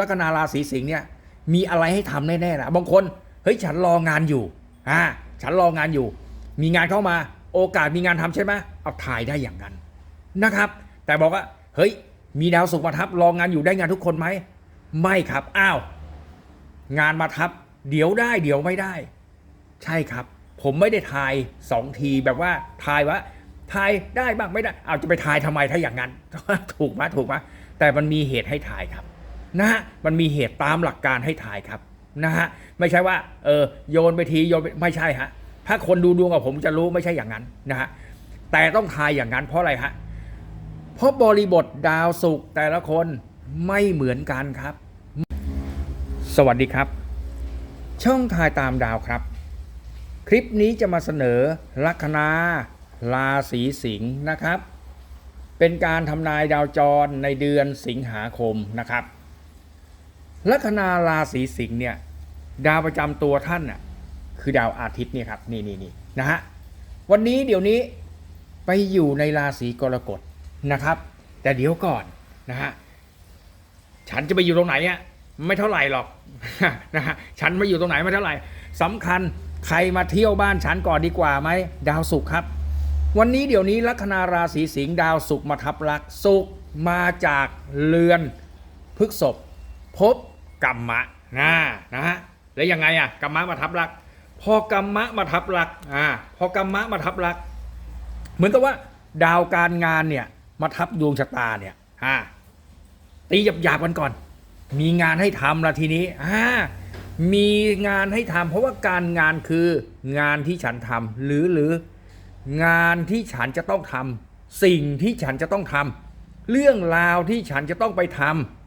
ลัคนาราศีสิงห์เนี่ยมีอะไรให้ทำแน่ๆนะบางคนเฮ้ยฉันรองานอยู่อ่าฉันรองานอยู่ มีงานเข้ามาโอกาสมีงานทำใช่ไหมเอาถ่ายได้อย่างนั้นนะครับ แต่บอกว่าเฮ้ยมีดาวสุขมาทับรองานอยู่ได้งานทุกคนไหมไม่ครับอ้าวงานมาทับ เดี๋ยวได้เดี๋ยวไม่ได้ ใช่ครับ ผมไม่ได้ทายสองทีแบบว่าทายว่าทายได้บ้างไม่ได้เอาจะไปทายทำไมถ้าอย่างนั้น ถูกไหมถูกไหมแต่มันมีเหตุให้ทายครับ นะฮะมันมีเหตุตามหลักการให้ถ่ายครับนะฮะไม่ใช่ว่าเออโยนไปทีโยนไไม่ใช่ฮะถ้าคนดูดวงกับผมจะรู้ไม่ใช่อย่างนั้นนะฮะแต่ต้องทายอย่างนั้นเพราะอะไรฮะเพราะบริบทดาวศุกแต่ละคนไม่เหมือนกันครับ สวัสดีครับ ช่องทายตามดาวครับ คลิปนี้จะมาเสนอลัคนาราศีสิงห์นะครับ เป็นการทำนายดาวจรในเดือนสิงหาคมนะครับ ลัคนาราศีสิงห์เนี่ย ดาวประจำตัวท่านน่ะคือดาวอาทิตย์เนี่ยครับนี่นี่นี่นะฮะวันนี้เดี๋ยวนี้ไปอยู่ในราศีกรกฎนะครับ แต่เดี๋ยวก่อนนะฮะฉันจะไปอยู่ตรงไหนเนี่ยไม่เท่าไหร่หรอกนะฮะฉันมาอยู่ตรงไหนไม่เท่าไหร่สำคัญใครมาเที่ยวบ้านฉันก่อนดีกว่าไหมดาวศุกร์ครับ วันนี้เดี๋ยวนี้ลัคนาราศีสิงห์ดาวศุกร์มาทับลักศุกร์มาจากเรือนพฤกษภพ กัมมะนะนะฮะแล้วยังไงอะกัมมะมาทับลัก พอกัมมะมาทับลักอ่าพอกัมมะมาทับลัก เหมือนกับว่า ดาวการงานเนี่ยมาทับดวงชะตาเนี่ยอ่าตีหยาบๆกันก่อน มีงานให้ทำละทีนี้อ่ามีงานให้ทำเพราะว่าการงานคืองานที่ฉันทำหรือหรืองานที่ฉันจะต้องทำสิ่งที่ฉันจะต้องทำเรื่องราวที่ฉันจะต้องไปท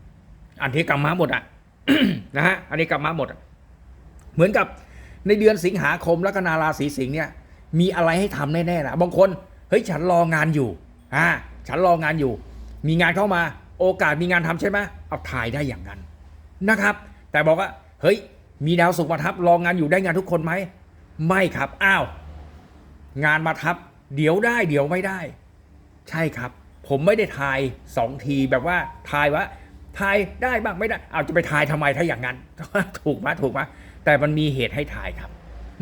ำอันนี้กรรมะหมดอะ นะฮะอันนี้กรรมะหมด เหมือนกับในเดือนสิงหาคมลัคนาราศีสิงห์เนี่ย มีอะไรให้ทำแน่ๆนะบางคนเฮ้ยฉันรองานอยู่อ่าฉันรองานอยู่ มีงานเข้ามาโอกาสมีงานทำใช่ไหมเอาถ่ายได้อย่างนั้นนะครับ แต่บอกว่าเฮ้ย มีดาวสุขมาทับรองานอยู่ได้งานทุกคนไหมไม่ครับอ้าวงานมาทับ เดี๋ยวได้เดี๋ยวไม่ได้ ใช่ครับ ผมไม่ได้ทายสองทีแบบว่าทายว่า ทายได้บ้างไม่ได้เอาจะไปทายทำไมถ้าอย่างนั้น ถูกไหมถูกไหมแต่มันมีเหตุให้ทายครับ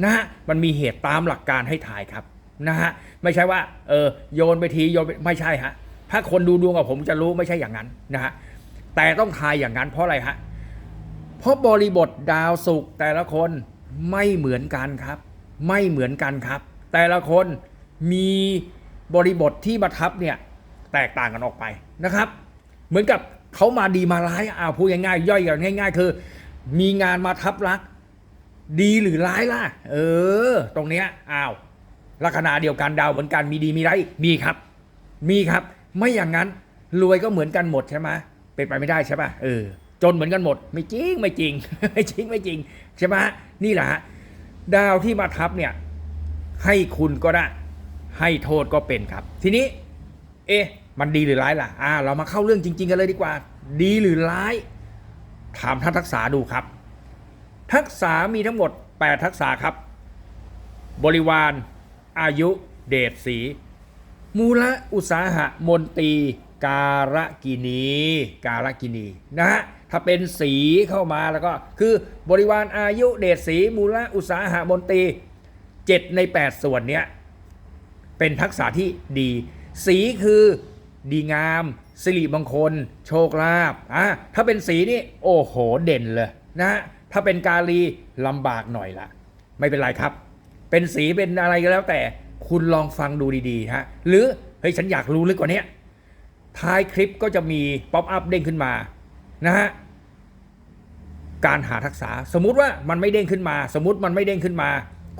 นะฮะมันมีเหตุตามหลักการให้ทายครับนะฮะไม่ใช่ว่าเออโยนไปทีโยนไปไม่ใช่ฮะถ้าคนดูดวงกับผมจะรู้ไม่ใช่อย่างนั้นนะฮะแต่ต้องทายอย่างนั้นเพราะอะไรฮะเพราะบริบทดาวศุกร์แต่ละคนไม่เหมือนกันครับ ไม่เหมือนกันครับ แต่ละคนมีบริบทที่มาทับเนี่ยแตกต่างกันออกไปนะครับ เหมือนกับ เขามาดีมาร้ายอ้าวพูดง่ายๆย่อยกันง่าย ๆ คือ มีงานมาทับรัก ดีหรือร้ายล่ะ เออ ตรงเนี้ยอ้าวลัคนาเดียวกันดาวเหมือนกันมีดีมีร้ายมีครับ มีครับ ไม่อย่างนั้นรวยก็เหมือนกันหมดใช่ไหมเป็นไปไม่ได้ใช่ป่ะเออจนเหมือนกันหมด ไม่จริงไม่จริง ไม่จริงไม่จริงใช่ไหมนี่แหละฮะดาวที่มาทับเนี่ย ให้คุณก็ได้ ให้โทษก็เป็นครับ ทีนี้ เอ๊ะ มันดีหรือร้ายล่ะ อ่า เรามาเข้าเรื่องจริง ๆ กันเลยดีกว่า ดีหรือร้าย ถามท่านทักษะดูครับ ทักษะมีทั้งหมด 8 ทักษะครับ บริวาร อายุ เดชสี มูลอุตสาหะมนตรี การกินี การกินีนะฮะ ถ้าเป็นสีเข้ามาแล้วก็ คือบริวารอายุเดชสี มูลอุตสาหะมนตรี 7 ใน 8 ส่วนเนี้ยเป็นทักษะที่ดี สีคือ ดีงาม สิริมงคล โชคลาภอะถ้าเป็นสีนี่โอ้โหเด่นเลยนะถ้าเป็นกาลีลำบากหน่อยละไม่เป็นไรครับ เป็นสีเป็นอะไรก็แล้วแต่คุณลองฟังดูดีๆฮะหรือเฮ้ยฉันอยากรู้ลึกกว่านี้ท้ายคลิปก็จะมีป๊อปอัพเด้งขึ้นมานะฮะการหาทักษะสมมุติว่ามันไม่เด้งขึ้นมา สมมติมันไม่เด้งขึ้นมา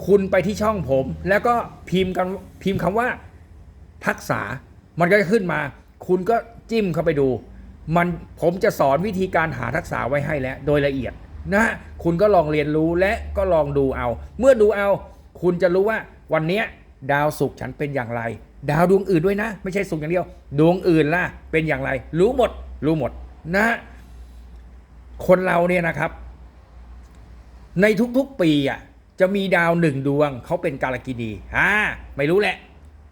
คุณไปที่ช่องผม แล้วก็พิมพ์กันพิมพ์คำว่าทักษะ มันก็ขึ้นมา คุณก็จิ้มเข้าไปดู มันผมจะสอนวิธีการหาทักษะไว้ให้แล้ว โดยละเอียดนะคุณก็ลองเรียนรู้และก็ลองดูเอา เมื่อดูเอา คุณจะรู้ว่าวันนี้ดาวศุกร์ฉันเป็นอย่างไร ดาวดวงอื่นด้วยนะ ไม่ใช่ศุกร์อย่างเดียว ดวงอื่นล่ะเป็นอย่างไร รู้หมด รู้หมดนะคนเราเนี่ยนะครับ ในทุกๆปีอะจะมีดาวหนึ่งดวงเขาเป็นกาลกินีอ่าไม่รู้แหละ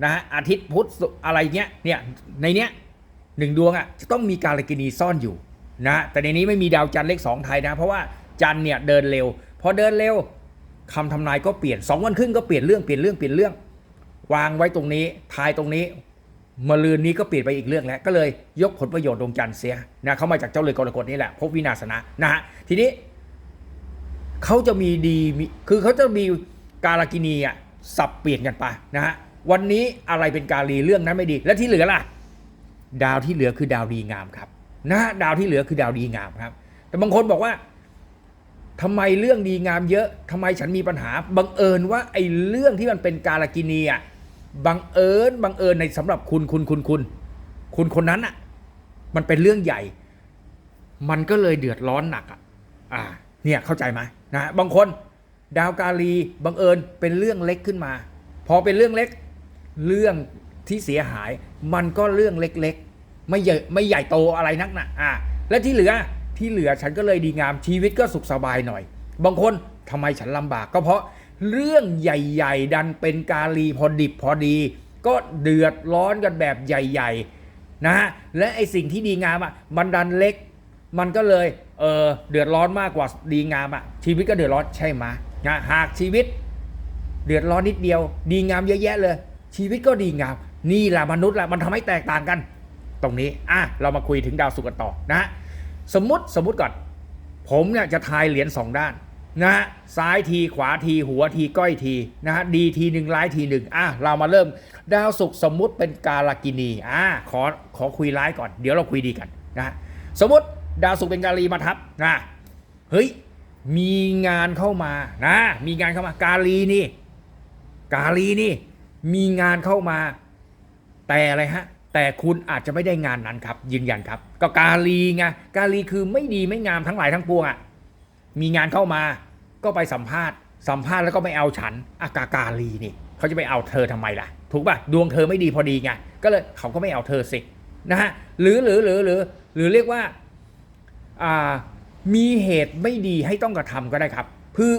นะฮะอาทิตย์พุธอะไรเงี้ยเนี่ยในเนี้ยหนึ่งดวงอะจะต้องมีกาลกินีซ่อนอยู่นะแต่ในนี้ไม่มีดาวจันทร์เลขสองไทยนะ เพราะว่าจันทร์เนี่ยเดินเร็วพอเดินเร็วคำทำนายก็เปลี่ยนสองวันครึ่งก็เปลี่ยนเรื่องเปลี่ยนเรื่องเปลี่ยนเรื่อง วางไว้ตรงนี้ทายตรงนี้มะลืนนี้ก็เปลี่ยนไปอีกเรื่องแล้วก็เลยยกผลประโยชน์ดวงจันทร์เสียนะเขามาจากเจ้าเลยกรกฎนี่แหละพบวินาศนะนะฮะทีนี้เขาจะมีดีมีคือเขาจะมีการากินีอะสับเปลี่ยนกันไปนะฮะ วันนี้อะไรเป็นการีเรื่องนั้นไม่ดี และที่เหลือล่ะ ดาวที่เหลือคือดาวดีงามครับนะดาวที่เหลือคือดาวดีงามครับ แต่บางคนบอกว่าทำไมเรื่องดีงามเยอะทำไมฉันมีปัญหาบังเอิญว่าไอ้เรื่องที่มันเป็นการากินีอะบังเอิญบังเอิญในสำหรับคุณคุณคุณคุณคุณคนนั้นอะ มันเป็นเรื่องใหญ่ มันก็เลยเดือดร้อนหนักอะอ่า เนี่ยเข้าใจไหมนะบางคน ดาวกาลีบังเอิญเป็นเรื่องเล็กขึ้นมา พอเป็นเรื่องเล็ก เรื่องที่เสียหายมันก็เรื่องเล็กๆ ไม่ใหญ่ไม่ใหญ่โตอะไรนักนะอ่าและที่เหลือที่เหลือฉันก็เลยดีงามชีวิตก็สุขสบายหน่อย บางคนทำไมฉันลำบากก็เพราะเรื่องใหญ่ๆ ดันเป็นกาลีพอดิบพอดี ก็เดือดร้อนกันแบบใหญ่ ๆ นะฮะและไอสิ่งที่ดีงามอะมันดันเล็ก มันก็เลยเออเดือดร้อนมากกว่าดีงามอะชีวิตก็เดือดร้อนใช่ไหมนะหากชีวิต เดือดร้อนนิดเดียว ดีงามเยอะแยะเลย ชีวิตก็ดีงาม นี่แหละมนุษย์แหละมันทำให้แตกต่างกัน ตรงนี้อะเรามาคุยถึงดาวศุกร์กันต่อนะฮะสมมติสมมติก่อน ผมเนี่ยจะทายเหรียญสองด้านนะฮะซ้ายทีขวาทีหัวทีก้อยทีนะฮะดีทีหนึ่งร้ายทีหนึ่งอะเรามาเริ่มดาวศุกร์สมมุติเป็นกาลกินีอะขอขอคุยร้ายก่อน เดี๋ยวเราคุยดีกันนะฮะสมมติดาวศุกร์เป็นกาลีมาทับนะเฮ้ยมีงานเข้ามานะมีงานเข้ามา กาลีนี่ กาลีนี่ มีงานเข้ามา แต่อะไรฮะ แต่คุณอาจจะไม่ได้งานนั้นครับ ยืนยันครับ ก็กาลีไงกาลีคือไม่ดีไม่งามทั้งหลายทั้งปวงอะมีงานเข้ามาก็ไปสัมภาษณ์ สัมภาษณ์แล้วก็ไม่เอาฉันอากากาลีนี่เขาจะไปเอาเธอทำไมล่ะ ถูกป่ะดวงเธอไม่ดีพอดีไงก็เลยเขาก็ไม่เอาเธอสินะฮะหรือหรือหรือหรือหรือเรียกว่าอ่ามีเหตุไม่ดีให้ต้องกระทำก็ได้ครับ คือ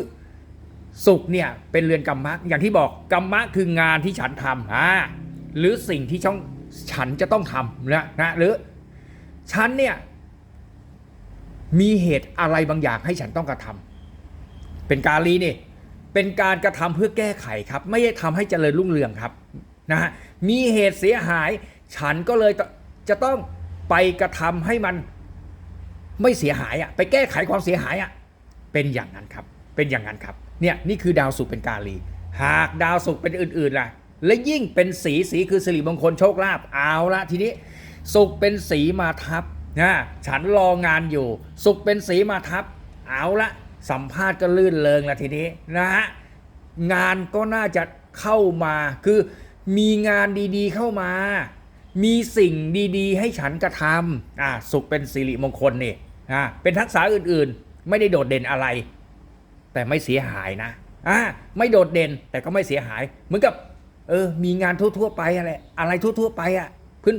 สุขเนี่ยเป็นเรือนกรรมะอย่างที่บอกกรรมะคืองานที่ฉันทำอ่าหรือสิ่งที่ช่องฉันจะต้องทำนะนะหรือฉันเนี่ยมีเหตุอะไรบางอย่างให้ฉันต้องกระทำเป็นการีนี่เป็นการกระทำเพื่อแก้ไขครับ ไม่ได้ทำให้เจริญรุ่งเรืองครับนะฮะมีเหตุเสียหาย ฉันก็เลยจะต้องไปกระทำให้มันไม่เสียหายอะไปแก้ไขความเสียหายอะเป็นอย่างนั้นครับ เป็นอย่างนั้นครับ เนี่ยนี่คือดาวศุกเป็นกาลี หากดาวศุกเป็นอื่นๆล่ะ และยิ่งเป็นสีสีคือสิริมงคลโชคลาภเอาละทีนี้ศุกเป็นสีมาทับนะฉันรองานอยู่ศุกเป็นสีมาทับ เอาละสัมภาษณ์ก็ลื่นเลงละทีนี้นะฮะงานก็น่าจะเข้ามาคือมีงานดีๆเข้ามา มีสิ่งดีๆ ให้ฉันกระทำอ่าศุกเป็นสิริมงคลนี่อ่าเป็นทักษะอื่นๆ ไม่ได้โดดเด่นอะไร แต่ไม่เสียหายนะอ่าไม่โดดเด่นแต่ก็ไม่เสียหาย เหมือนกับ เออ มีงานทั่วๆไปอะไรอะไรทั่วๆไปอะ่ะ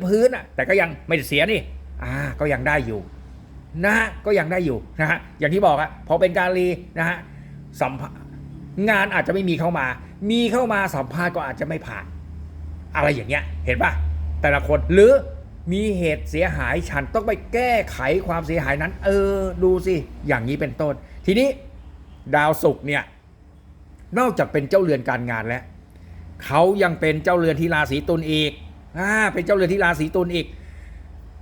พื้นๆอะ แต่ก็ยังไม่เสียนี่ อ่า ก็ยังได้อยู่ นะฮะก็ยังได้อยู่นะฮะอย่างที่บอกอะพอเป็นการรีนะฮะสัมงานอาจจะไม่มีเข้ามา มีเข้ามาสัมภาษณ์ก็อาจจะไม่ผ่าน อะไรอย่างเงี้ย เห็นปะแต่ละคนหรือมีเหตุเสียหายฉันต้องไปแก้ไขความเสียหายนั้น เออ ดูสิ อย่างนี้เป็นต้น ทีนี้ ดาวศุกร์เนี่ยนอกจากเป็นเจ้าเรือนการงานแล้วเขายังเป็นเจ้าเรือนที่ราศีตุลอีกอ่าเป็นเจ้าเรือนที่ราศีตุลอีก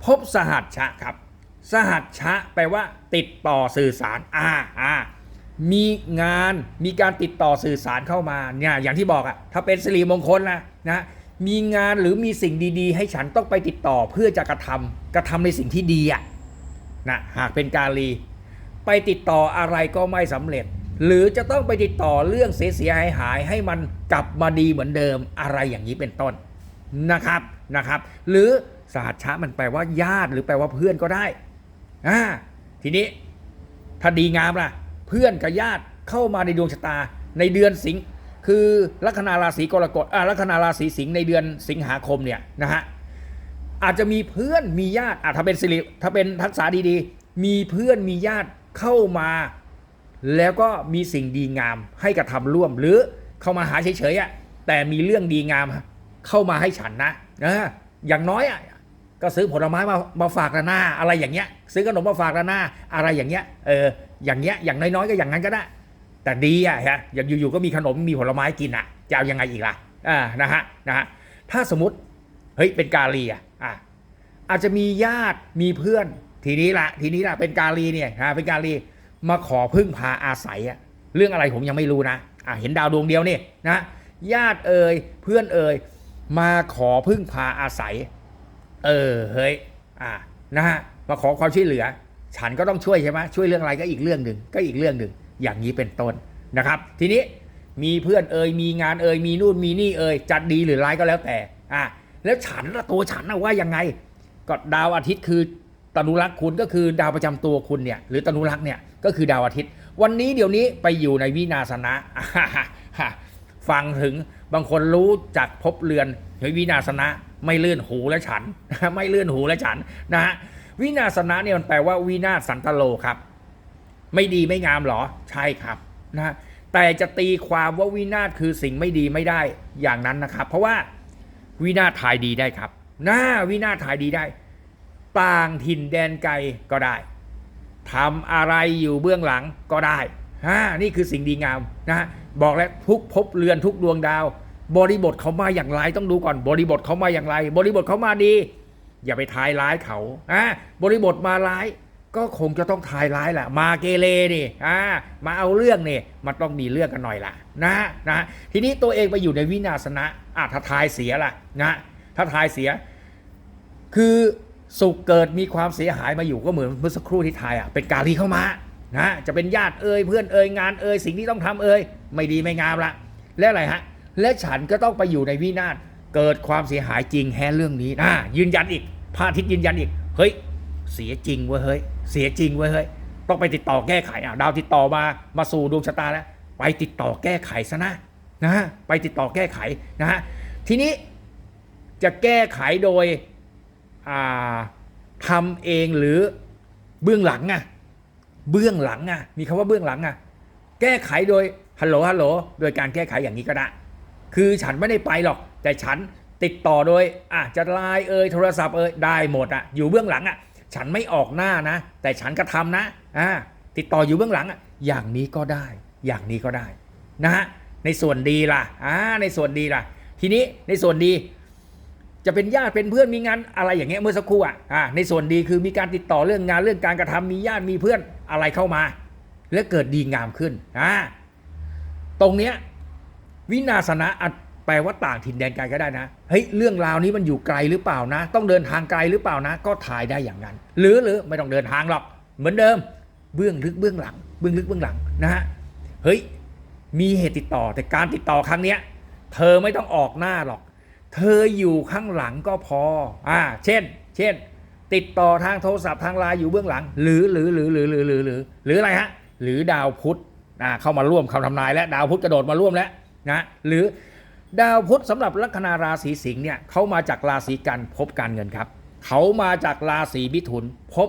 พบสหัสชะครับ สหัสชะแปลว่า ติดต่อสื่อสารอ่าอ่ามีงานมีการติดต่อสื่อสารเข้ามาเนี่ยอย่างที่บอกอะถ้าเป็นสิริมงคลนะนะมีงานหรือมีสิ่งดีๆ ให้ฉันต้องไปติดต่อเพื่อจะกระทำกระทำในสิ่งที่ดีอะนะหากเป็นการี ไปติดต่ออะไรก็ไม่สำเร็จ หรือจะต้องไปติดต่อเรื่องเสียหายหายให้มันกลับมาดีเหมือนเดิมอะไรอย่างนี้เป็นต้นนะครับนะครับ หรือสหัชชะมันแปลว่าญาติหรือแปลว่าเพื่อนก็ได้อ่าทีนี้ถ้าดีงามล่ะ เพื่อนกับญาติเข้ามาในดวงชะตาในเดือนสิงห์คือลัคนาราศีกรกฎอ่าลัคนาราศีสิงห์ในเดือนสิงหาคมเนี่ยนะฮะอาจจะมีเพื่อนมีญาติอะถ้าเป็นสิริถ้าเป็นทักษะดีๆ มีเพื่อนมีญาติ เข้ามาแล้วก็มีสิ่งดีงามให้กระทำร่วมหรือเข้ามาหาเฉยๆอะแต่มีเรื่องดีงามเข้ามาให้ฉันนะนะอย่างน้อยอะก็ซื้อผลไม้มามาฝากนาหน้าอะไรอย่างเงี้ย ซื้อขนมมาฝากนาหน้าอะไรอย่างเงี้ยเอออย่างเงี้ยอย่างน้อยๆก็อย่างนั้นก็ได้ แต่ดีอะฮะอย่างอยู่ๆก็มีขนมมีผลไม้กินอะจะเอายังไงอีกล่ะอ่านะฮะนะฮะถ้าสมมติเฮ้ยเป็นกาลีอะอะอาจจะมีญาติมีเพื่อน ทีนี้ละทีนี้ละเป็นกาลีเนี่ยฮะเป็นกาลีมาขอพึ่งพาอาศัยอะเรื่องอะไรผมยังไม่รู้นะอะเห็นดาวดวงเดียวนี่นะญาติเอ่ยเพื่อนเอ่ยมาขอพึ่งพาอาศัย เออเฮ้ยอะนะฮะมาขอความช่วยเหลือ ฉันก็ต้องช่วยใช่ไหมช่วยเรื่องอะไรก็อีกเรื่องหนึ่งก็อีกเรื่องหนึ่งอย่างนี้เป็นต้นนะครับ ทีนี้มีเพื่อนเอ่ยมีงานเอ่ยมีนู่นมีนี่เอ่ยจัดดีหรือร้ายก็แล้วแต่อะแล้วฉันละตัวฉันนะว่ายังไงก็ดาวอาทิตย์คือ ตนุรักษ์คุณก็คือดาวประจำตัวคุณเนี่ยหรือตนุรักษ์เนี่ยก็คือดาวอาทิตย์ วันนี้เดี๋ยวนี้ไปอยู่ในวินาสนะฟังถึงบางคนรู้จักพบเรือนเฮ้ยวินาสนะไม่เลื่อนหูและฉัน ไม่เลื่อนหูและฉันนะฮะวินาสนะเนี่ยมันแปลว่าวินาศสันตโลครับ ไม่ดีไม่งามหรอใช่ครับนะแต่จะตีความว่าวินาศคือสิ่งไม่ดีไม่ได้อย่างนั้นนะครับ เพราะว่าวินาศทายดีได้ครับหน้าวินาศทายดีได้ ต่างถิ่นแดนไกลก็ได้ทำอะไรอยู่เบื้องหลังก็ได้ฮะนี่คือสิ่งดีงามนะฮะบอกแล้วทุกภพเรือนทุกดวงดาว บริบทเขามาอย่างไรต้องดูก่อน บริบทเขามาอย่างไร บริบทเขามาดี อย่าไปทายร้ายเขาอะบริบทมาร้ายก็คงจะต้องทายร้ายแหละมาเกเรนี่อ่ามาเอาเรื่องนี่มันต้องมีเรื่องกันหน่อยล่ะนะนะทีนี้ตัวเองไปอยู่ในวินาศนะอะถ้าทายเสียล่ะนะถ้าทายเสีย คือ สุขเกิดมีความเสียหายมาอยู่ก็เหมือนเมื่อสักครู่ที่ทายอะเป็นกาลีเข้ามานะจะเป็นญาติเอ่ยเพื่อนเอ่ยงานเอ่ยสิ่งที่ต้องทำเอ่ยไม่ดีไม่งามละและอะไรฮะและฉันก็ต้องไปอยู่ในวินาศเกิดความเสียหายจริงแฮเรื่องนี้นะยืนยันอีกพระอาทิตย์ยืนยันอีกเฮ้ยเสียจริงเว้ยเฮ้ยเสียจริงเว้ยเฮ้ยต้องไปติดต่อแก้ไขอะดาวติดต่อมามาสู่ดวงชะตาแล้วไปติดต่อแก้ไขซะนะนะไปติดต่อแก้ไขนะฮะทีนี้จะแก้ไขโดย ทำเองหรือเบื้องหลังอะเบื้องหลังอะมีคำว่าเบื้องหลังอะแก้ไขโดยฮัลโหลฮัลโหลโดยการแก้ไขอย่างนี้ก็ได้ คือฉันไม่ได้ไปหรอก แต่ฉันติดต่อโดยอะจะไลน์เอ่ยโทรศัพท์เอ่ยได้หมดอะอยู่เบื้องหลังอะฉันไม่ออกหน้านะ แต่ฉันก็ทำนะอ่าติดต่ออยู่เบื้องหลังอะอย่างนี้ก็ได้ อย่างนี้ก็ได้นะฮะในส่วนดีล่ะอ่าในส่วนดีล่ะ ทีนี้ในส่วนดี จะเป็นญาติเป็นเพื่อนมีงานอะไรอย่างเงี้ยเมื่อสักครู่อะอ่าในส่วนดีคือมีการติดต่อเรื่องงานเรื่องการกระทำมีญาติมีเพื่อนอะไรเข้ามา และเกิดดีงามขึ้นอ่าตรงเนี้ยวินาศนะอาจแปลว่าต่างถิ่นแดนไกลก็ได้นะเฮ้ยเรื่องราวนี้มันอยู่ไกลหรือเปล่านะ ต้องเดินทางไกลหรือเปล่านะ ก็ถ่ายได้อย่างนั้น หรือหรือไม่ต้องเดินทางหรอกเหมือนเดิม เบื้องลึกเบื้องหลัง เบื้องลึกเบื้องหลังนะฮะเฮ้ยมีเหตุติดต่อแต่การติดต่อครั้งเนี้ยเธอไม่ต้องออกหน้าหรอก เธออยู่ข้างหลังก็พอ อ่า เช่น เช่น ติดต่อทางโทรศัพท์ทางไลน์อยู่เบื้องหลัง หรือหรือหรือหรือหรือหรือหรือหรืออะไรฮะ หรือดาวพุธอ่าเข้ามาร่วมคำทำนายและดาวพุธกระโดดมาร่วมแล้วนะหรือดาวพุธสำหรับลัคนาราศีสิงห์เนี่ยเขามาจากราศีกันพบการเงินครับ เขามาจากราศีมิถุนพบ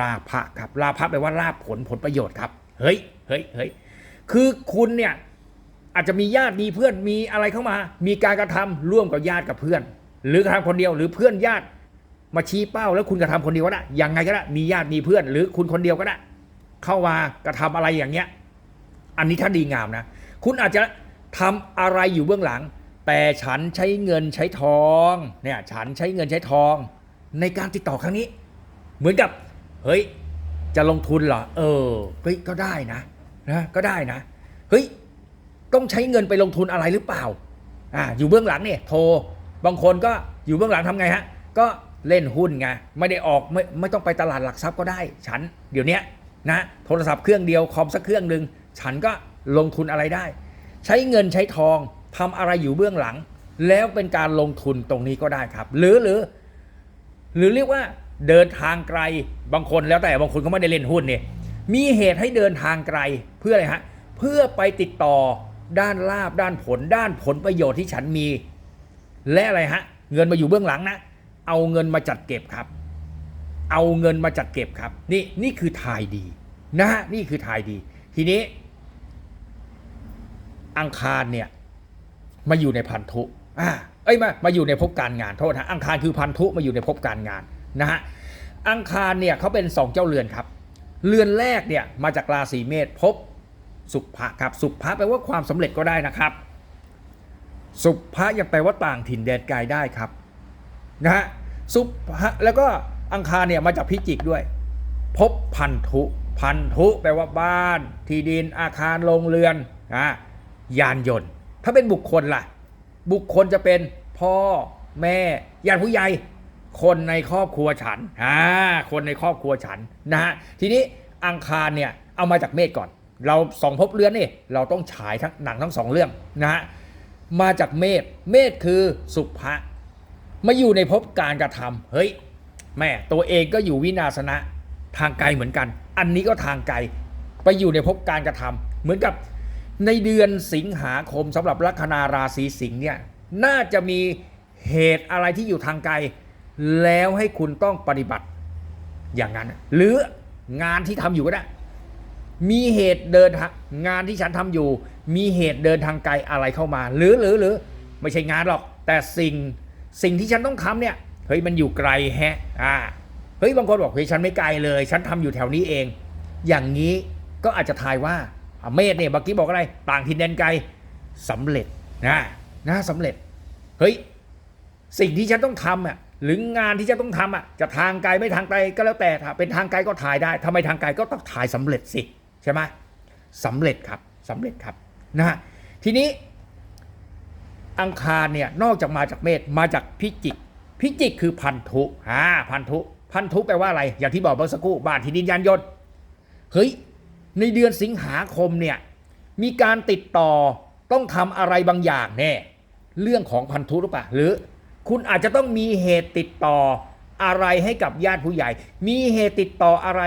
ลาภะครับลาภะแปลว่าลาภผลผลประโยชน์ครับ เฮ้ยเฮ้ยเฮ้ยคือคุณเนี่ย อาจจะมีญาติมีเพื่อนมีอะไรเข้ามา มีการกระทำร่วมกับญาติกับเพื่อน หรือกระทำคนเดียวหรือเพื่อนญาติมาชี้เป้าแล้วคุณกระทำคนเดียวก็ได้ยังไงก็ได้มีญาติมีเพื่อน หรือคุณคนเดียวก็ได้เข้ามากระทำอะไรอย่างเงี้ย อันนี้ถ้าดีงามนะ คุณอาจจะทำอะไรอยู่เบื้องหลัง แต่ฉันใช้เงินใช้ทองเนี่ยฉันใช้เงินใช้ทอง ในการติดต่อครั้งนี้ เหมือนกับเฮ้ยจะลงทุนเหรอเออเฮ้ยก็ได้นะนะก็ได้นะเฮ้ย ต้องใช้เงินไปลงทุนอะไรหรือเปล่าอ่าอยู่เบื้องหลังเนี่ยโทรบางคนก็อยู่เบื้องหลังทำไงฮะก็เล่นหุ้นไงไม่ได้ออกไม่ไม่ต้องไปตลาดหลักทรัพย์ก็ได้ ฉันเดี๋ยวนี้นะโทรศัพท์เครื่องเดียวคอมสักเครื่องหนึ่งฉันก็ลงทุนอะไรได้ ใช้เงินใช้ทองทำอะไรอยู่เบื้องหลัง แล้วเป็นการลงทุนตรงนี้ก็ได้ครับ หรือหรือหรือเรียกว่าเดินทางไกลบางคนแล้วแต่บางคนก็ไม่ได้เล่นหุ้นเนี่ยมีเหตุให้เดินทางไกลเพื่ออะไรฮะเพื่อไปติดต่อ ด้านลาบด้านผล ด้านผลประโยชน์ที่ฉันมี และอะไรฮะ เงินมาอยู่เบื้องหลังนะ เอาเงินมาจัดเก็บครับ เอาเงินมาจัดเก็บครับ นี่นี่คือทายดี นะฮะนี่คือทายดี ทีนี้ อังคารเนี่ยมาอยู่ในพันธุอ่าเอ้ยมามาอยู่ในภพการงานโทษนะอังคารคือพันธุมาอยู่ในภพการงานนะฮะอังคารเนี่ยเขาเป็นสองเจ้าเรือนครับ เรือนแรกเนี่ยมาจากราศีเมษภพ สุภะครับสุภะแปลว่าความสำเร็จก็ได้นะครับ สุภะยังแปลว่าต่างถิ่นแดนไกลได้ครับนะฮะสุภะแล้วก็อังคารเนี่ยมาจากพิจิกด้วย พบพันธุ พันธุ แปลว่าบ้าน ที่ดินอาคารโรงเรือนนะยานยนต์ ถ้าเป็นบุคคลล่ะ บุคคลจะเป็นพ่อแม่ญาติผู้ใหญ่คนในครอบครัวฉันอ่าคนในครอบครัวฉันนะฮะทีนี้อังคารเนี่ยเอามาจากเมษก่อน เราสองภพเรือนนี่เราต้องฉายทั้งหนังทั้งสองเรื่องนะฮะมาจากเมษเมษคือสุภะมาอยู่ในภพการกระทำเฮ้ยแม่ตัวเองก็อยู่วินาศนะทางไกลเหมือนกัน อันนี้ก็ทางไกลไปอยู่ในภพการกระทำเหมือนกับในเดือนสิงหาคมสำหรับลัคนาราศีสิงห์เนี่ยน่าจะมีเหตุอะไรที่อยู่ทางไกล แล้วให้คุณต้องปฏิบัติอย่างนั้น หรืองานที่ทำอยู่ก็ได้ มีเหตุเดินทางงานที่ฉันทำอยู่ มีเหตุเดินทางไกลอะไรเข้ามา หรือหรือหรือไม่ใช่งานหรอก แต่สิ่งสิ่งที่ฉันต้องทำเนี่ยเฮ้ยมันอยู่ไกลแฮะอ่าเฮ้ยบางคนบอกเฮ้ยฉันไม่ไกลเลย ฉันทำอยู่แถวนี้เอง อย่างนี้ก็อาจจะทายว่าเมธเนี่ยเมื่อกี้บอกอะไร ต่างถิ่นแดนไกลสำเร็จนะนะสำเร็จเฮ้ยสิ่งที่ฉันต้องทำอะหรืองานที่ฉันต้องทำอะจะทางไกลไม่ทางไกลก็แล้วแต่ถ้าเป็นทางไกลก็ถ่ายได้ทำไมทางไกลก็ต้องถ่ายสำเร็จสิ ช่ไหมสำเร็จครับสำเร็จครับนะฮะทีนี้อังคารเนี่ยนอกจากมาจากเมษมาจากพิจิก พิจิกคือพันธุอ่าพันธุ พันธุแปลว่าอะไร อย่างที่บอกเมื่อสักครู่บ้านที่ดินยานยนต์เฮ้ยในเดือนสิงหาคมเนี่ยมีการติดต่อต้องทำอะไรบางอย่างแน่เรื่องของพันธุหรือเปล่าหรือคุณอาจจะต้องมีเหตุติดต่ออะไรให้กับญาติผู้ใหญ่ มีเหตุติดต่ออะไร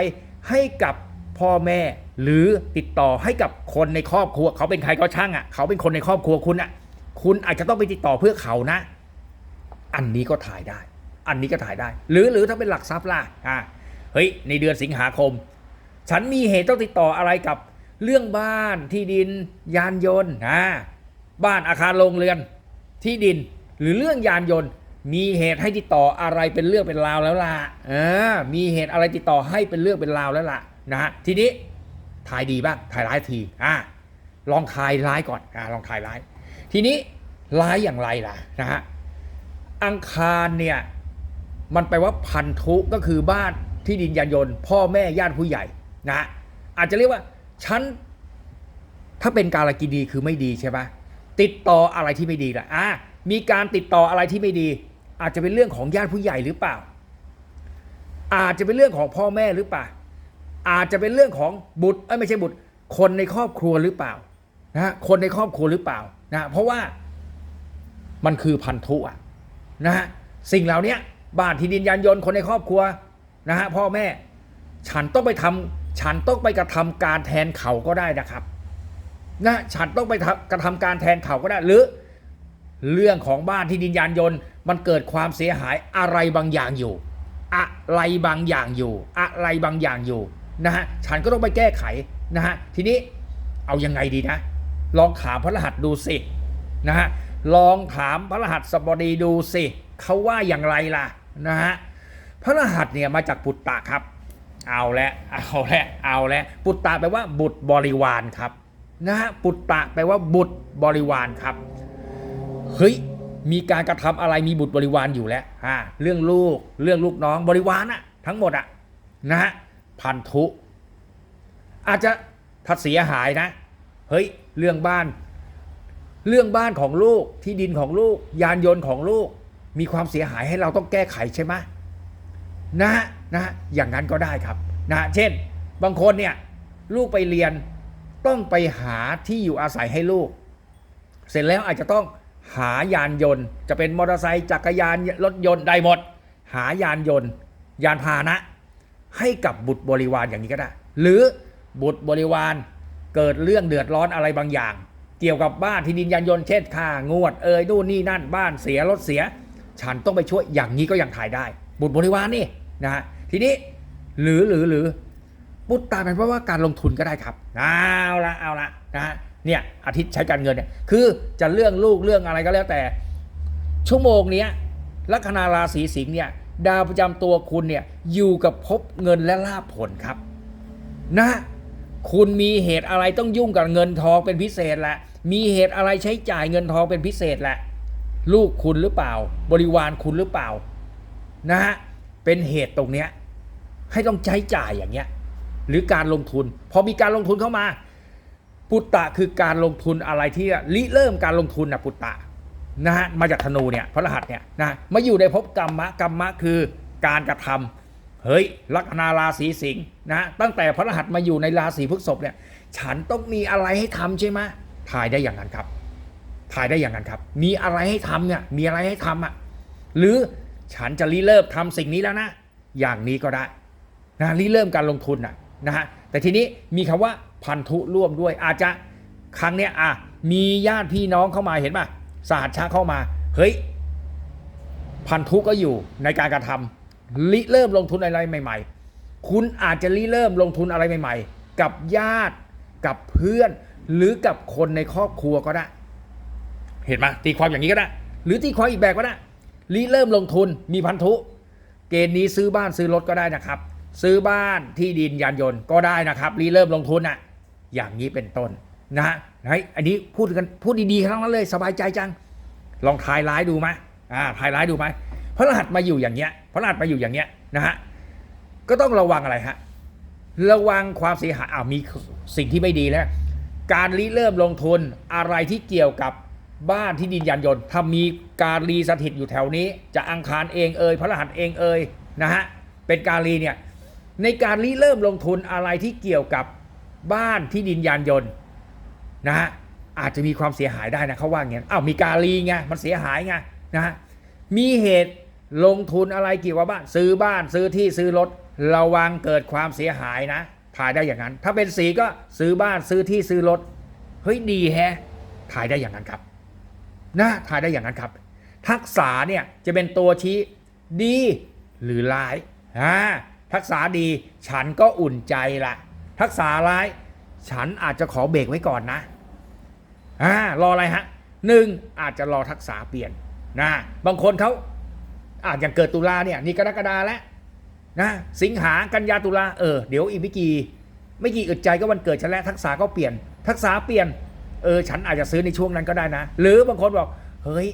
ให้กับพ่อแม่ หรือติดต่อให้กับคนในครอบครัว เขาเป็นใครก็ช่างอะ เขาเป็นคนในครอบครัวคุณอะ คุณอาจจะต้องไปติดต่อเพื่อเขานะ อันนี้ก็ถ่ายได้ อันนี้ก็ถ่ายได้ หรือหรือถ้าเป็นหลักทรัพย์ล่ะอ่าเฮ้ยในเดือนสิงหาคม ฉันมีเหตุต้องติดต่ออะไรกับเรื่องบ้านที่ดิน ยานยนต์นะบ้านอาคารโรงเรือนที่ดิน หรือเรื่องยานยนต์ มีเหตุให้ติดต่ออะไรเป็นเรื่องเป็นราวแล้วล่ะเออมีเหตุอะไรติดต่อให้เป็นเรื่องเป็นราวแล้วล่ะนะฮะทีนี้ ทายดีบ้างทายร้ายทีอ่าลองทายร้ายก่อนอ่าลองทายร้าย ทีนี้ร้ายอย่างไรล่ะนะฮะอังคารเนี่ยมันแปว่าพันธุก็คือบ้านที่ดินยานยนต์ พ่อแม่ญาติผู้ใหญ่นะอาจจะเรียกว่าฉันถ้าเป็นการกินดีคือไม่ดีใช่ปะติดต่ออะไรที่ไม่ดีล่ะอะมีการติดต่ออะไรที่ไม่ดี อาจจะเป็นเรื่องของญาติผู้ใหญ่หรือเปล่า อาจจะเป็นเรื่องของพ่อแม่หรือเปล่า อาจจะเป็นเรื่องของบุตรไม่ใช่บุตร คนในครอบครัวหรือเปล่านะคนในครอบครัวหรือเปล่านะเพราะว่ามันคือพันธุอะนะฮะสิ่งเหล่านี้บ้านที่ดินยานยนต์คนในครอบครัวนะฮะพ่อแม่ ฉันต้องไปทำฉันต้องไปกระทำการแทนเขาก็ได้นะครับนะฉันต้องไปทกระทำการแทนเขาก็ได้หรือ เรื่องของบ้านที่ดินยานยนต์ มันเกิดความเสียหายอะไรบางอย่างอยู่ อะไรบางอย่างอยู่ อะไรบางอย่างอยู่ นะฮะฉันก็ต้องไปแก้ไขนะฮะทีนี้เอายังไงดีนะ ลองถามพระรหัสดูสินะฮะลองถามพระรหัสบดีดูสิเขาว่าอย่างไรล่ะนะฮะพระรหัสเนี่ยมาจากปุตตะครับ เอาละเอาละเอาละปุตตะแปลว่าบุตรบริวารครับนะฮะปุตตะแปลว่าบุตรบริวารครับเฮ้ยมีการกระทำอะไรมีบุตรบริวารอยู่แล้วอ่าเรื่องลูกเรื่องลูกน้องบริวารอะทั้งหมดอะนะฮะ พันธุ อาจจะถ้าเสียหายนะ เฮ้ย เรื่องบ้าน เรื่องบ้านของลูกที่ดินของลูก ยานยนต์ของลูก มีความเสียหายให้เราต้องแก้ไขใช่ไหมนะฮะนะฮะอย่างนั้นก็ได้ครับนะฮะเช่น บางคนเนี่ยลูกไปเรียนต้องไปหาที่อยู่อาศัยให้ลูก เสร็จแล้วอาจจะต้องหายานยนต์ จะเป็นมอเตอร์ไซค์จักรยานรถยนต์ได้หมด หายานยนต์ ยานพาหนะ ให้กับบุตรบริวารอย่างนี้ก็ได้ หรือบุตรบริวารเกิดเรื่องเดือดร้อนอะไรบางอย่าง เกี่ยวกับบ้านที่ดินยานยนต์เช่นค่างวดเอ่ยนู่นนี่นั่นบ้านเสียรถเสีย ฉันต้องไปช่วยอย่างนี้ก็ยังถ่ายได้ บุตรบริวารนี่นะฮะทีนี้หรือหรือหรือปุตตาเป็นเพราะว่าการลงทุนก็ได้ครับเอาละเอาละนะฮะเนี่ยอาทิตย์ใช้การเงินเนี่ยคือจะเรื่องลูกเรื่องอะไรก็แล้วแต่ ชั่วโมงเนี้ยลัคนาราศีสิงห์เนี่ยดาวประจำตัวคุณเนี่ยอยู่กับภพเงินและลาภผลครับ นะ คุณมีเหตุอะไรต้องยุ่งกับเงินทองเป็นพิเศษแหละ มีเหตุอะไรใช้จ่ายเงินทองเป็นพิเศษแหละ ลูกคุณหรือเปล่า บริวารคุณหรือเปล่า นะฮะเป็นเหตุตรงเนี้ยให้ต้องใช้จ่ายอย่างเงี้ย หรือการลงทุน พอมีการลงทุนเข้ามา ปุตตะคือการลงทุนอะไรที่ริเริ่มการลงทุนนะปุตตะ นะฮะมาจากธนูเนี่ยพระรหัสเนี่ยนะมาอยู่ในภพกรรมะกรรมะคือการกระทำเฮ้ยลัคนาราศีสิงห์นะตั้งแต่พระรหัสมาอยู่ในราศีพฤษภเนี่ยฉันต้องมีอะไรให้ทำใช่ไหมถ่ายได้อย่างนั้นครับ ถ่ายได้อย่างนั้นครับ มีอะไรให้ทำเนี่ยมีอะไรให้ทำอะหรือฉันจะริเริ่มทำสิ่งนี้แล้วนะ อย่างนี้ก็ได้นะริเริ่มการลงทุนน่ะนะฮะแต่ทีนี้มีคำว่าพันธุร่วมด้วยอาจจะครั้งเนี้ยอะมีญาติพี่น้องเข้ามาเห็นป่ะ สหัชชาเข้ามา เฮ้ย พันธุก็อยู่ในการกระทำริเริ่มลงทุนอะไรใหม่ ๆ คุณอาจจะริเริ่มลงทุนอะไรใหม่ ๆ กับญาติกับเพื่อน หรือกับคนในครอบครัวก็ได้ เห็นไหมตีความอย่างนี้ก็ได้ หรือตีความอีกแบบก็ได้ริเริ่มลงทุนมีพันธุ เกณฑ์นี้ซื้อบ้านซื้อรถก็ได้นะครับ ซื้อบ้านที่ดินยานยนต์ก็ได้นะครับริเริ่มลงทุนอะอย่างนี้เป็นต้น นะฮะเฮ้ยอันนี้พูดกันพูดดีๆทั้งนั้นเลยสบายใจจัง ลองทายร้ายดูไหมอ่าทายร้ายดูไหมพระรหัสมาอยู่อย่างเงี้ยพระรหัสมาอยู่อย่างเงี้ยนะฮะก็ต้องระวังอะไรฮะระวังความเสียหายอ้าวมีสิ่งที่ไม่ดีแล้ว การริเริ่มลงทุนอะไรที่เกี่ยวกับบ้านที่ดินยานยนต์ถ้ามีการรีสถิตอยู่แถวนี้ จะอังคารเองเอ่ยพระรหัสเองเอ่ยนะฮะเป็นการรีเนี่ยในการริเริ่มลงทุนอะไรที่เกี่ยวกับบ้านที่ดินยานยนต์ นะฮะอาจจะมีความเสียหายได้นะเขาว่าอย่างเงี้อ้าวมีการรีไงมันเสียหายไงนะฮะมีเหตุลงทุนอะไรเกี่ยวกับบ้าน ซื้อบ้านซื้อที่ซื้อรถระวังเกิดความเสียหายนะถ่ายได้อย่างนั้น ถ้าเป็นสีก็ซื้อบ้านซื้อที่ซื้อรถเฮ้ยดีแฮะถ่ายได้อย่างนั้นครับนะถ่ายได้อย่างนั้นครับ ทักษะเนี่ยจะเป็นตัวชี้ดีหรือร้ายอ่าทักษะดีฉันก็อุ่นใจละทักษะร้าย ฉันอาจจะขอเบรกไว้ก่อนนะ อ่ารออะไรฮะหนึ่งอาจจะรอทักษะเปลี่ยนนะบางคนเขาอาจอย่างเกิดตุลาเนี่ยนี่กรกฎาแล้วนะสิงหากันยาตุลาเออเดี๋ยวอีกไม่กี่ไม่กี่อึดใจก็วันเกิดฉันแล้วทักษะก็เปลี่ยน ทักษะเปลี่ยนเออฉันอาจจะซื้อในช่วงนั้นก็ได้นะ หรือบางคนบอกเฮ้ย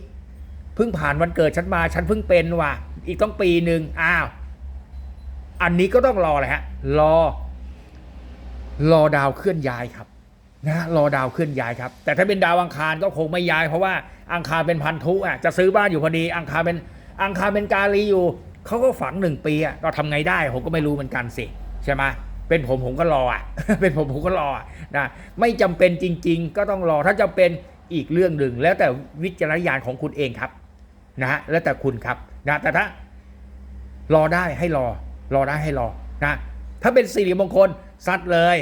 เพิ่งผ่านวันเกิดฉันมาฉันเพิ่งเป็นว่ะอีกต้องปีหนึ่งอ้าวอันนี้ก็ต้องรอเลยฮะรอ รอดาวเคลื่อนย้ายครับ นะรอดาวเคลื่อนย้ายครับ แต่ถ้าเป็นดาวอังคารก็คงไม่ย้าย เพราะว่าอังคารเป็นพันธุอะจะซื้อบ้านอยู่พอดี อังคารเป็นอังคารเป็นกาลีอยู่เขาก็ฝังหนึ่งปีอะเราทำไงได้ผมก็ไม่รู้เหมือนกันสิใช่ไหมเป็นผมผมก็รออะเป็นผมผมก็รอนะไม่จำเป็นจริง ๆ ก็ต้องรอถ้าจำเป็นอีกเรื่องหนึ่งแล้วแต่วิจารณญาณของคุณเองครับนะฮะแล้วแต่คุณครับนะแต่ถ้ารอได้ให้รอ รอได้ให้รอนะถ้าเป็นสิริมงคลซัดเลย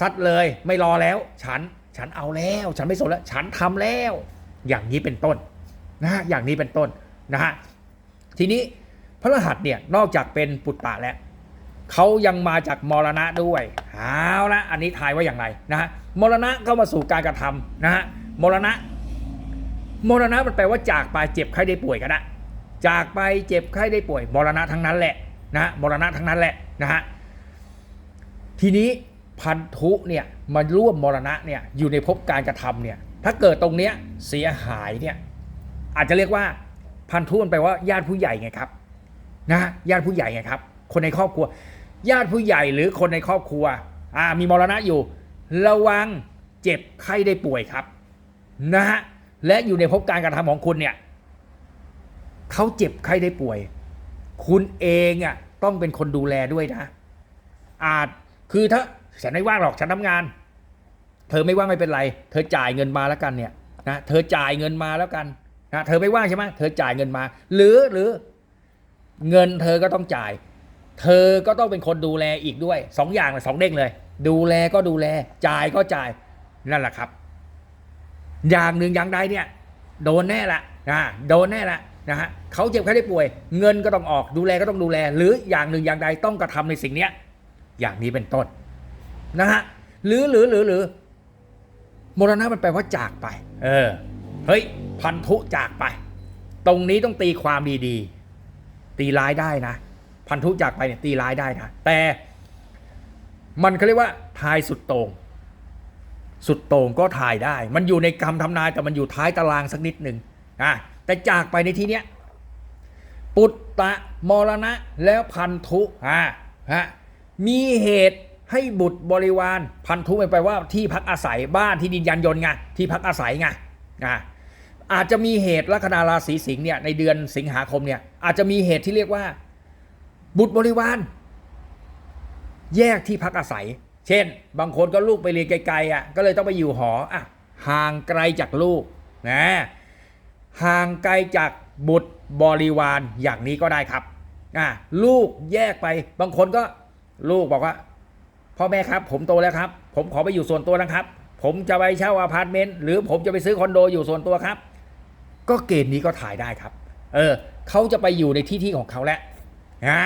ซัดเลยไม่รอแล้ว ฉันฉันเอาแล้ว ฉันไม่สนแล้ว ฉันทำแล้ว อย่างนี้เป็นต้นนะฮะอย่างนี้เป็นต้นนะฮะทีนี้พระรหัสเนี่ยนอกจากเป็นปุตตะแล้วเขายังมาจากมรณะด้วยเอาละอันนี้ทายว่าอย่างไรนะฮะมรณะเข้ามาสู่การกระทำนะฮะมรณะมรณะมันแปลว่าจากไปเจ็บไข้ได้ป่วยก็ได้จากไปเจ็บไข้ได้ป่วยมรณะทั้งนั้นแหละนะมรณะทั้งนั้นแหละนะฮะทีนี้ พันธุเนี่ยมันร่วมมรณะเนี่ยอยู่ในภพการกระทำเนี่ยถ้าเกิดตรงเนี้ยเสียหายเนี่ยอาจจะเรียกว่าพันธุมันแปลว่าญาติผู้ใหญ่ไงครับนะญาติผู้ใหญ่ไงครับคนในครอบครัว ญาติผู้ใหญ่หรือคนในครอบครัวอ่ามีมรณะอยู่ ระวังเจ็บไข้ได้ป่วยครับนะฮะและอยู่ในภพการกระทำของคุณเนี่ยเขาเจ็บไข้ได้ป่วย คุณเองอะต้องเป็นคนดูแลด้วยนะอาจคือถ้า ฉันไม่ว่างหรอกฉันทำงาน เธอไม่ว่างไม่เป็นไร เธอจ่ายเงินมาแล้วกันเนี่ยนะเธอจ่ายเงินมาแล้วกันนะเธอไม่ว่างใช่ไหมเธอจ่ายเงินมา หรือหรือ เงินเธอก็ต้องจ่าย เธอก็ต้องเป็นคนดูแลอีกด้วยสองอย่างเลยสองเด้งเลย ดูแลก็ดูแล จ่ายก็จ่ายนั่นแหละครับ อย่างหนึ่งอย่างใดเนี่ย โดนแน่ละนะโดนแน่ละนะฮะเขาเจ็บไข้ได้ป่วย เงินก็ต้องออกดูแลก็ต้องดูแล หรืออย่างหนึ่งอย่างใดต้องกระทำในสิ่งเนี้ยอย่างนี้เป็นต้น นะฮะหรือหรือหรือหรือมรณะมันแปลว่าจากไป เออ เฮ้ย พันธุจากไป ตรงนี้ต้องตีความดีๆ ตีร้ายได้นะ พันธุจากไปเนี่ยตีร้ายได้นะ แต่ มันเขาเรียกว่าทายสุดโต่งสุดโต่งก็ทายได้ มันอยู่ในกรรมทำนายแต่มันอยู่ท้ายตารางสักนิดหนึ่งอะแต่จากไปในที่เนี้ย ปุตตะมรณะแล้วพันธุอ่าฮะมีเหตุ ให้บุตรบริวารพันธุไปลว่าที่พักอาศัยบ้านที่ดินยันยนต์ไงที่พักอาศัยไงอ่าอาจจะมีเหตุลัคนาราศีสิงห์เนี่ยในเดือนสิงหาคมเนี่ยอาจจะมีเหตุที่เรียกว่า บุตรบริวาร แยกที่พักอาศัย เช่น บางคนก็ลูกไปเรียนไกลๆอะก็เลยต้องไปอยู่หออะห่างไกลจากลูกนะห่างไกลจากบุตรบริวารอย่างนี้ก็ได้ครับอะลูกแยกไปบางคนก็ลูกบอกว่า พ่อแม่ครับ ผมโตแล้วครับ ผมขอไปอยู่ส่วนตัวนะครับ ผมจะไปเช่าอพาร์ตเมนต์หรือผมจะไปซื้อคอนโดอยู่ส่วนตัวครับ ก็เกณฑ์นี้ก็ถ่ายได้ครับ เออเขาจะไปอยู่ในที่ที่ของเขาแล้วอ่า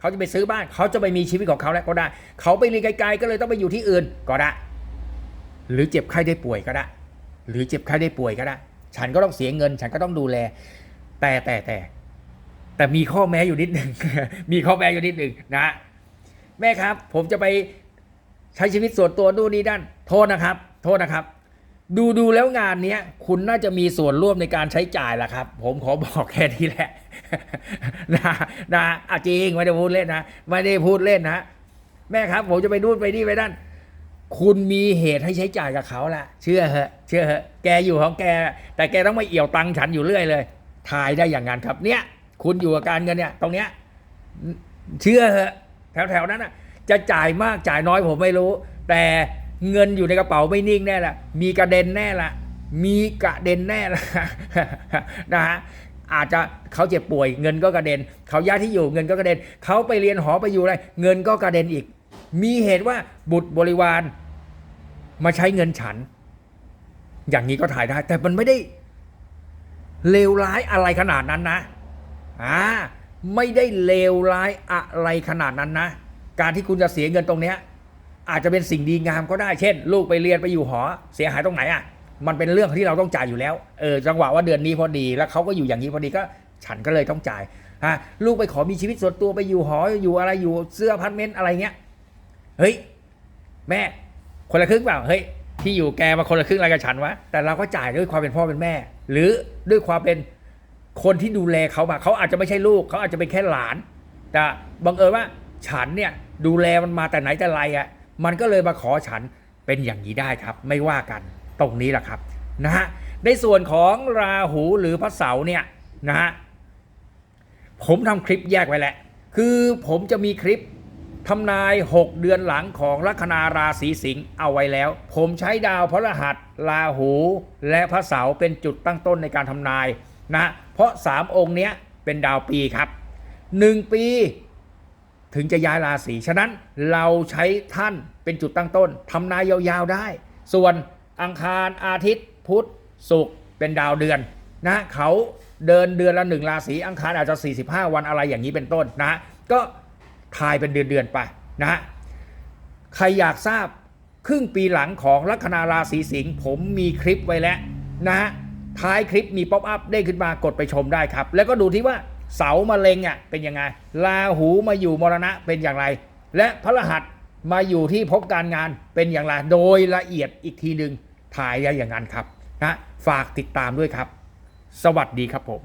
เขาจะไปซื้อบ้านเขาจะไปมีชีวิตของเขาแล้วก็ได้ เขาไปเรียนไกลๆก็เลยต้องไปอยู่ที่อื่นก็ได้ หรือเจ็บไข้ได้ป่วยก็ได้ หรือเจ็บไข้ได้ป่วยก็ได้ ฉันก็ต้องเสียเงิน ฉันก็ต้องดูแล แต่แต่แต่ แต่มีข้อแม้อยู่นิดหนึ่งมีข้อแม้อยู่นิดหนึ่งนะแม่ครับ ผมจะไป ใช้ชีวิตส่วนตัวนู่นนี่นั่นโทษนะครับ โทษนะครับ ดูดูแล้วงานเนี้ยคุณน่าจะมีส่วนร่วมในการใช้จ่ายแหละครับ ผมขอบอกแค่นี้แหละนะนะอะจริงไม่ได้พูดเล่นนะไม่ได้พูดเล่นนะแม่ครับ ผมจะไปนู่นไปนี่ไปนั่นคุณมีเหตุให้ใช้จ่ายกับเขาละเชื่อเหอะเชื่อเหอะแกอยู่ของแก แต่แกต้องมาเอี่ยวตังค์ฉันอยู่เรื่อยเลยทายได้อย่างนั้นครับ เนี่ย คุณอยู่กับการเงินเนี่ย ตรงเนี้ยเชื่อเหอะแถวๆนั้นอะ จะจ่ายมากจ่ายน้อยผมไม่รู้ แต่เงินอยู่ในกระเป๋าไม่นิ่งแน่ละมีกระเด็นแน่ละมีกระเด็นแน่ละนะฮะอาจจะเขาเจ็บป่วยเงินก็กระเด็น เขาย้ายที่อยู่เงินก็กระเด็น เขาไปเรียนหอไปอยู่อะไรเงินก็กระเด็นอีก มีเหตุว่าบุตรบริวาร มาใช้เงินฉัน อย่างนี้ก็ถ่ายได้ แต่มันไม่ได้เลวร้ายอะไรขนาดนั้นนะอ่าไม่ได้เลวร้ายอะไรขนาดนั้นนะ การที่คุณจะเสียเงินตรงเนี้ยอาจจะเป็นสิ่งดีงามก็ได้เช่น ลูกไปเรียนไปอยู่หอ เสียหายตรงไหนอะมันเป็นเรื่องที่เราต้องจ่ายอยู่แล้วเออจังหวะว่าเดือนนี้พอดีแล้วเขาก็อยู่อย่างนี้พอดีก็ฉันก็เลยต้องจ่ายฮะลูกไปขอมีชีวิตส่วนตัวไปอยู่หออยู่อะไรอยู่เสื้อพาร์ตเมนอะไรเงี้ยเฮ้ยแม่คนละครึ่งเปล่าเฮ้ยที่อยู่แกมาคนละครึ่งอะไรกับฉันวะแต่เราก็จ่ายด้วยความเป็นพ่อเป็นแม่ หรือด้วยความเป็นคนที่ดูแลเขามาเขาอาจจะไม่ใช่ลูกเขาอาจจะเป็นแค่หลาน แต่บังเอิญว่าฉันเนี่ย ดูแลมันมาแต่ไหนแต่ไรอะ่ะมันก็เลยมาขอฉันเป็นอย่างนี้ได้ครับ ไม่ว่ากันตรงนี้แหละครับนะฮะในส่วนของราหูหรือพระเสาร์เนี่ยนะฮะผมทำคลิปแยกไว้แหละ คือผมจะมีคลิปทำนาย 6 เดือนหลังของลัคนาราศีสิงห์เอาไว้แล้ว ผมใช้ดาวพระรหัสราหู และพระเสาร์เป็นจุดตั้งต้นในการทำนายนะเพราะ 3 องค์เนี้ยเป็นดาวปีครับ 1 ปี ถึงจะย้ายราศีฉะนั้นเราใช้ท่านเป็นจุดตั้งต้นทำนายยาวๆได้ ส่วนอังคารอาทิตย์ พุธศุกร์เป็นดาวเดือนนะเขาเดินเดือนละหนึ่งราศีอังคารอาจจะ 45 วันอะไรอย่างนี้เป็นต้นนะก็ทายเป็นเดือนๆไปนะใครอยากทราบครึ่งปีหลังของลัคนาราศีสิงห์ผมมีคลิปไว้แล้วนะท้ายคลิปมีป๊อปอัพได้ขึ้นมากดไปชมได้ครับ แล้วก็ดูที่ว่า เสามาเลงอะเป็นยังไงลาหูมาอยู่มรณะเป็นอย่างไร และพระรหัสมาอยู่ที่พบการงานเป็นอย่างไรโดยละเอียดอีกทีหนึ่งถ่ายได้อย่างนั้นครับนะฝากติดตามด้วยครับ สวัสดีครับผม